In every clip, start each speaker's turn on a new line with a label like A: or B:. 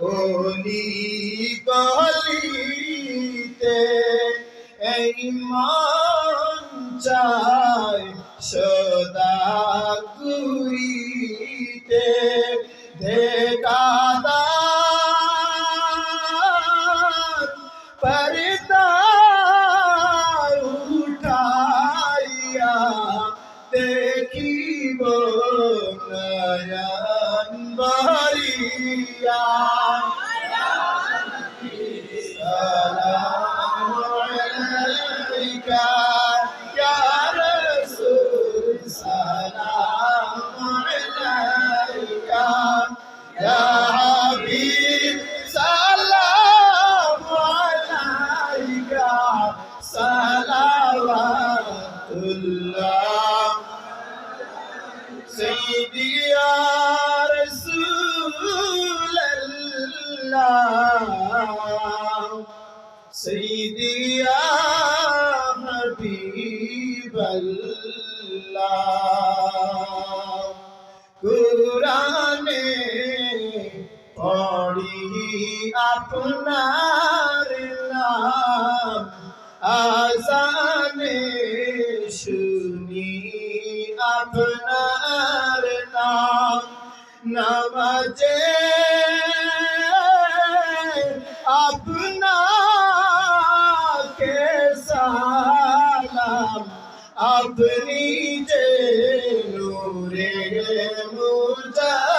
A: ওলি গলিতে এই মন চায় সদা ঘুরিতে দেখাদার পর্দা উঠাইয়া দেখিব নয়ন বরিয়া সালাম আপনার নাম আজানে শুনি আপনার নাম। নামাজে আপনাকে সালাম। আপনি যে নূরে মুজাসম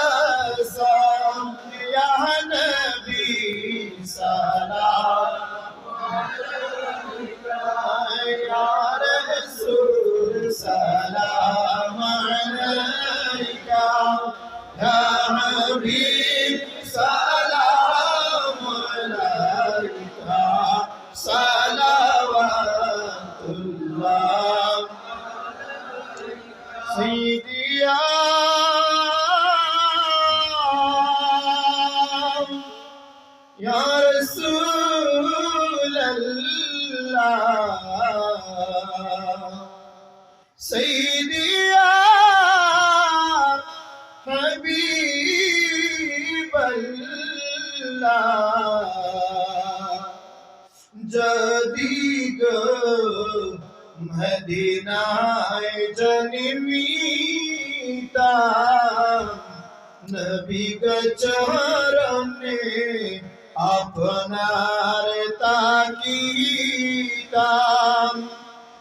A: मदीनाए जन्मीता। नबी गचहरम ने अपनारता कीता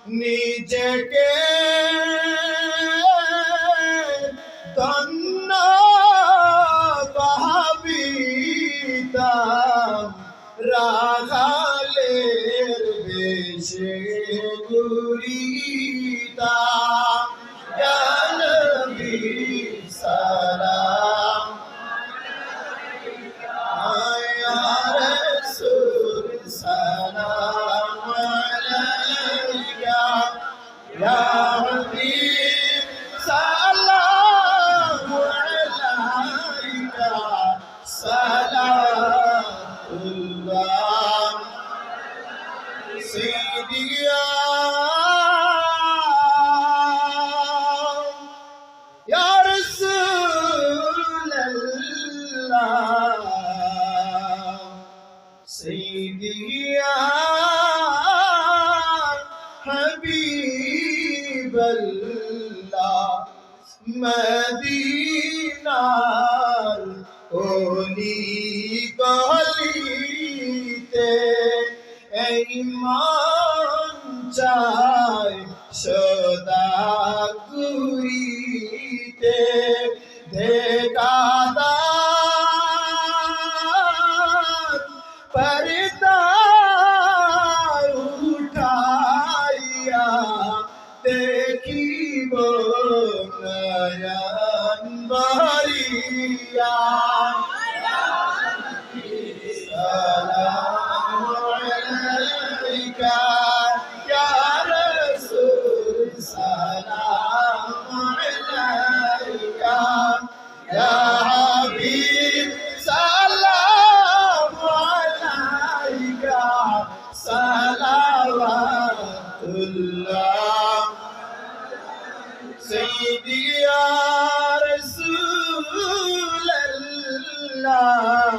A: नीचे के মন চায় সদা ঘুরিতে দেখাদার পর্দা উঠাইয়া দেখিব নয়ন الله سيدي يا رسول الله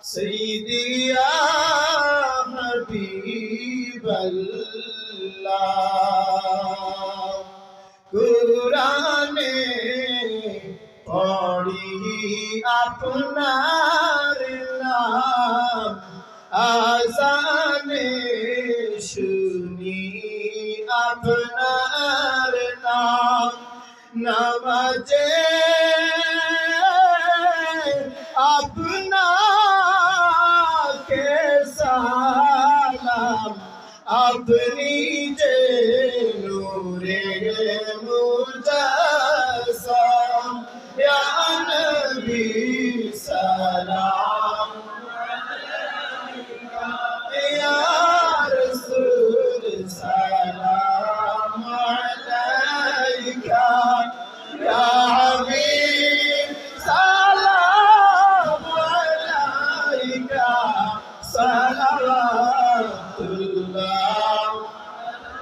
A: سيدي يا حبيب الله قرآن پڑھی اپنا رنا آزاد শুনি আপনার নাম নামাজে আপনাকে সালাম আপনি যে নূরে মুজাসম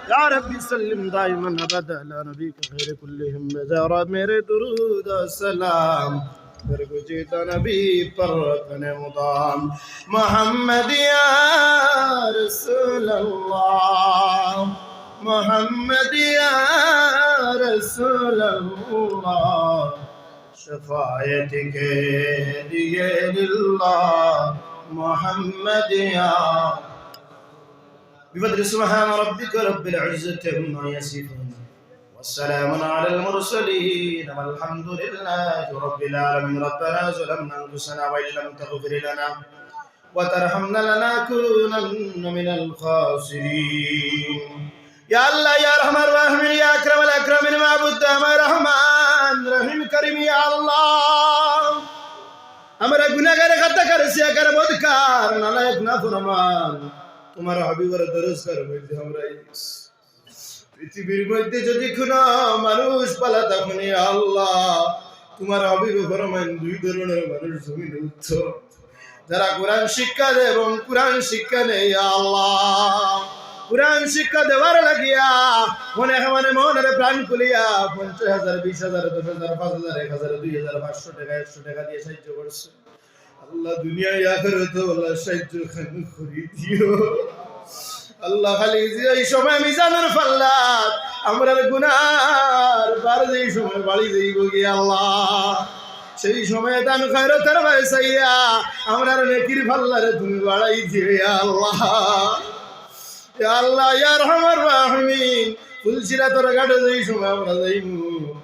B: يا ربي سلم دائما أبدا على نبيك كل كلهم دار ميري درود سلام پھر نبي فرقنا مضام محمد يا رسول الله. محمد يا رسول الله. شفاعتك دي لله. محمد يا بفضل سبحان ربك رب العزة عما يصفون والسلام على المرسلين والحمد لله رب العالمين ربنا ظلمنا انفسنا وان لم تغفر لنا وترحمنا لنكونن من الخاسرين يا الله يا رحمن الرحيم يا اكرم الاكرمين معبود الرحمن رحيم كريم يا الله আমরা গুনাহগারে খাতাকার সিয়াকার বদকার। নালায়ক না ফরমান তোমার হাবিবের দরজগার মধ্যে আমরা। পৃথিবীর মধ্যে যদি কোনো মানুষ পালা তখন আল্লাহ তোমার হাবিব ফরমান দুই ধরনের মানুষ জমিন উচ্চ যারা কোরআন শিক্ষা দেয় এবং কোরআন শিক্ষা নেই আল্লাহ। কোরআন শিক্ষা দেওয়ার লাগিয়া মনে মানে মনের প্রাণ খুলিয়া পঞ্চাশ হাজার, বিশ হাজার, দশ হাজার, পাঁচ হাজার, এক হাজার, দুই হাজার, পাঁচশো টাকা, একশো টাকা দিয়ে সাহায্য করছে। আল্লাহ দুনিয়ায় আখেরাতে আল্লাহ সাহায্য খান করি দিও। আল্লাহ খালি এই সময় মিজানের ফাল্লাত, আমরা গুনার বার যেই সময় বাড়ি যাইব গিয়ে আল্লাহ। সেই সময় দান খয়রতের বাইসাইয়া আমরা নেকির ফাল্লারে তুমি বাড়াই দিবে আল্লাহ। আল্লাহ ইয়া রহমান রাহমিন। তুলসিরা তোর গাড়ে যেই সময় আমরা যাইমু।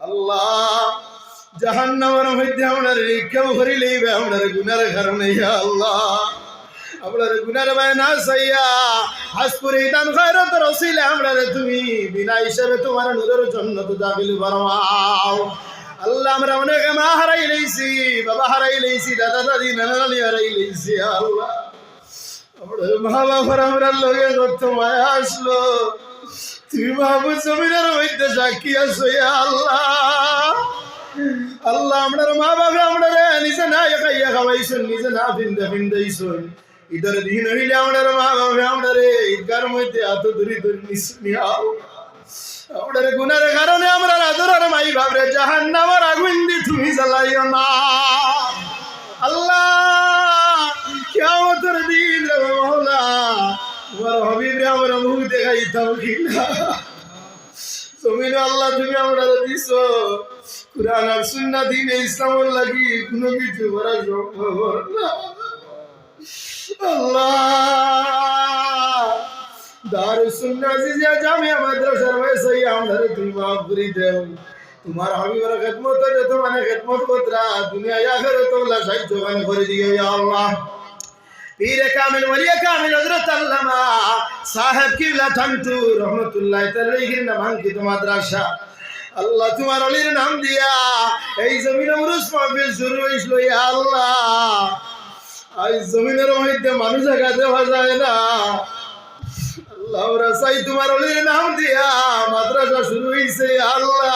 B: আল্লাহ, জাহান্নামের মধ্যে আমরা কেউ লইবে আমরা গুনার কারণে আল্লাহ। আমরা গুনার ভাই না সাইয়া হাসপুরে দান খয়রত রসিলে আমরা তুমি বিনা হিসাবে তোমার নূরের জন্য তো দাখিল ফরমাও। আল্লাহ, আমরা অনেক মা হারাই লইছি, বাবা হারাই লইছি, দাদা দাদি নানি হারাই লইছি, আল্লাহ। মা বাবার আমরা করতে মায়া আসলো, তুমি মাহবুব জমিনের মধ্যে সাক্ষী ইয়া আল্লাহ। আল্লাহ, আমরার মা বাবা আমরা নিজে না খাইয়া নিজে না ফিন্দা ফিন্দাইছুন ইদার দিন হইলে আমরার মা বাবা আমরা ঈদগার মধ্যে এত দূরি দূরি আও আমরার গুনার কারণে আমরা আদরের মাই ভাবরে জাহান্নামের আগুন দি তুমি জ্বালাইও না। আল্লাহ। কিয়ামতের দিন রে মওলা তোমার হাবিব রে আমরা মুখ দেখাইতাম কিনা। জমিনে আল্লাহ তুমি আমরা দিছো। কুরআন আর সুন্নাহ দিনে ইসলামের লাগি কোনো কিছু করা সম্ভব না। আল্লাহ। দারু সুন্নাহ জিয়া জামিয়া মাদ্রাসার বয়সে আমরা তুমি মাফ করে দেও। তোমার হাবিবের খেদমত তোমার দুনিয়া করে দিও ইয়া আল্লাহ। পীর কামিল, ওলিয়া কামিল, হযরত আল্লামা সাহেব কিবলা ঠান্টু রহমাতুল্লাহ তাআলার নামাঙ্কিত মাদ্রাসা। আল্লাহ তোমার অলির নাম দিয়া এই জমিনে উরুস মাহফিল শুরু হইছিল ইয়া আল্লাহ। এই জমিনের মধ্যে মানুষ জায়গা দেওয়া যায় না। আল্লাহ, ওরা চাই তোমার অলির নাম দিয়া মাদ্রাসা শুরু হইছে আল্লাহ।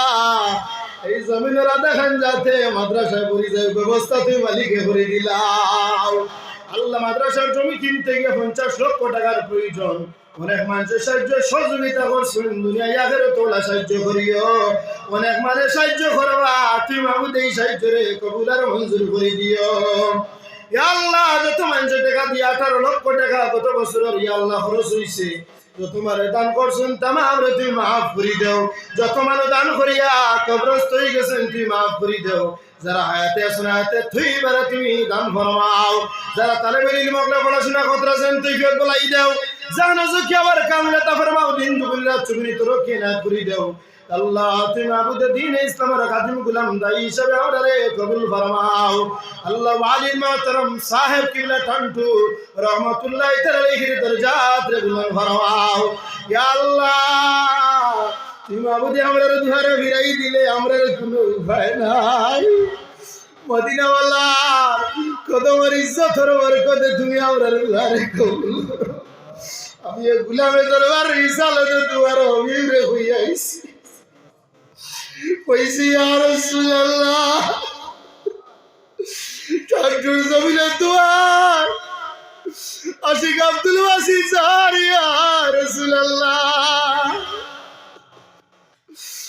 B: এই জমিনের আধা খান যাতে মাদ্রাসায় পড়ি যায় ব্যবস্থা তুমি মালিকে করে দিলাম আল্লাহ মাদ্রাসার জমি কিনতে গিয়ে পঞ্চাশ লক্ষ টাকার প্রয়োজন। অনেক মানুষের সাহায্য সহযোগিতা করছেন দুনিয়া আগের তোলা সাহায্য করিও। অনেক মানুষ সাহায্য করবা তুমি মাহমুদ এই সাহায্য রে কবুল আর মঞ্জুর করে দিও। আল্লাহ, যত মানুষের টাকা দিয়ে আঠারো লক্ষ টাকা গত বছরের আল্লাহ খরচ হয়েছে যত মানে দান করছেন, তামাম রে তুই মাফ করি দেও। যত মানুষ দান করিয়া কবরস্থ হয়ে গেছেন তুই মাফ করি দেও। যারা হায়াতে আছেন হায়াতে তুই বেড়া তুমি দান ফরমাও। যারা তালে বেরিয়ে মগলে পড়াশোনা করতেছেন, তুই ফের বলাই দেও। জানো যে কি আবার কামলে তা ফরমাও, দিন দুগুলিরা চুগনি তোর কে না করি দেও। আল্লাহ তুমি আবুদ দিন ইসলামের খাদিম গুলাম দাই হিসাবে আমারে কবুল ফরমাও। আল্লাহ ওয়ালি মাতরম সাহেব কিবলা টান্টু রহমতুল্লাহ তাআলার দরজাত রে বুলন্দ ফরমাও। ইয়া আল্লাহ আবুদে আমরা দুহারে ফিরাই দিলে আমরা কোনো উপায় নাই। মদিনাওয়ালা কত আমার ইজ্জতর বরকতে তুমি আমরা দুহারে কবুল। আমি গুলামে দরবার রিসালতে তোমার অভিরে হইয়াইছি। কইছি, ইয়া রাসূলুল্লাহ, ঠাকুর জমিনে দুয়ার, আশিক আব্দুল ওয়াসি ইয়া রাসূলুল্লাহ জ্ঞাতার সুন্না আজিজিয়া জামিয়া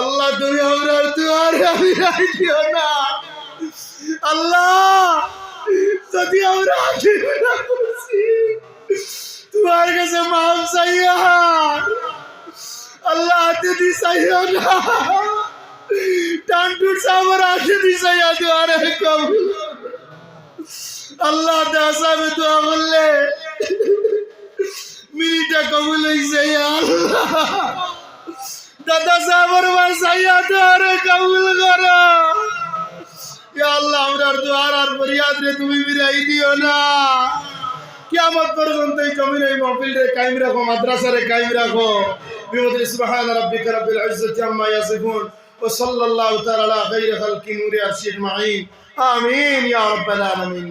B: আল্লাহ তুমি আমরা দুয়ারে রাখিও না। আল্লাহ, যদি আমরা আশীর্বাদ করছি তোমার কাছে মাফ চাইয়া আল্লাহ হাতে দি চাইয়া না। টানটুর সামর হাতে দি চাইয়া দুয়ারে কবুল আল্লাহ দাসাবে দোয়া করলে মিনিটা কবুল হয়েছে আল্লাহ। দাদা সাহেবের বাসাইয়া কবুল করো। আল্লাহ, আমরার দুয়ার আর ফরিয়াদ রে তুমি বিরাই দিও না। কিয়ামত পর্যন্ত এই জমিন, এই মহফিল রে কায়েম রাখো, মাদ্রাসা রে কায়েম রাখো। সুবহান ইজ্জাতি আম্মা ইয়াসিফুন। সাল্লাল্লাহু তাআলা আলা খাইরি খালকি নূরি আমিন, ইয়া রাব্বাল আলামিন